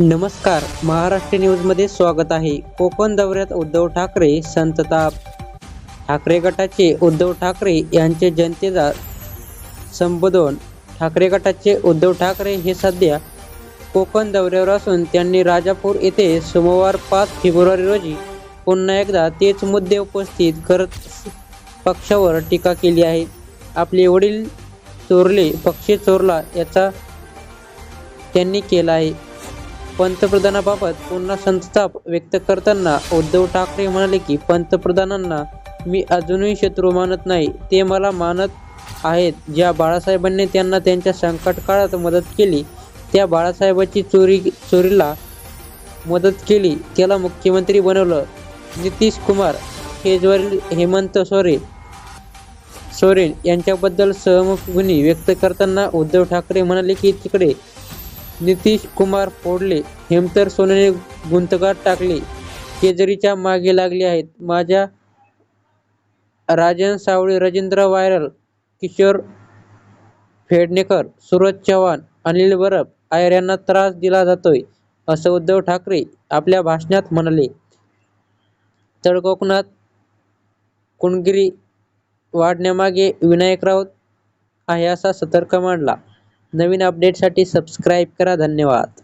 नमस्कार महाराष्ट्र न्यूजमध्ये स्वागत आहे. कोकण दौऱ्यात उद्धव ठाकरे संतताप ठाकरे गटाचे उद्धव ठाकरे यांचे जनतेचा संबोधन. ठाकरे गटाचे उद्धव ठाकरे हे सध्या कोकण दौऱ्यावर असून त्यांनी राजापूर येथे सोमवार पाच फेब्रुवारी रोजी पुन्हा एकदा तेच मुद्दे उपस्थित करत पक्षावर टीका केली आहे. आपले वडील चोरले पक्षी चोरला याचा त्यांनी केला आहे. पंतप्रधानाबाबत पुन्हा संताप व्यक्त करताना उद्धव ठाकरे म्हणाले की पंतप्रधानांना मी अजूनही शत्रू मानत नाही ते मला मानत आहेत. ज्या बाळासाहेबांनी त्यांना त्यांच्या संकट काळात मदत केली त्या बाळासाहेबाची चोरी चोरीला मदत केली त्याला मुख्यमंत्री बनवलं. नितीश कुमार हेजवरील हेमंत सोरेन सोरेन यांच्याबद्दल सहमती व्यक्त करताना उद्धव ठाकरे म्हणाले की तिकडे नितीश कुमार फोडले. हेमतर सोनेने गुंतगात टाकले. केजरीच्या मागे लागले आहेत. माझ्या राजन सावळे राजेंद्र वायरल किशोर फेडणेकर सूरज चव्हाण अनिल बरब आयर्यांना त्रास दिला जातोय असं उद्धव ठाकरे आपल्या भाषणात म्हणाले. तळकोकणात कुणगिरी वाढण्यामागे विनायक राऊत आहे असा सतर्क मांडला. नवीन अपडेटसाठी सबस्क्राईब करा. धन्यवाद.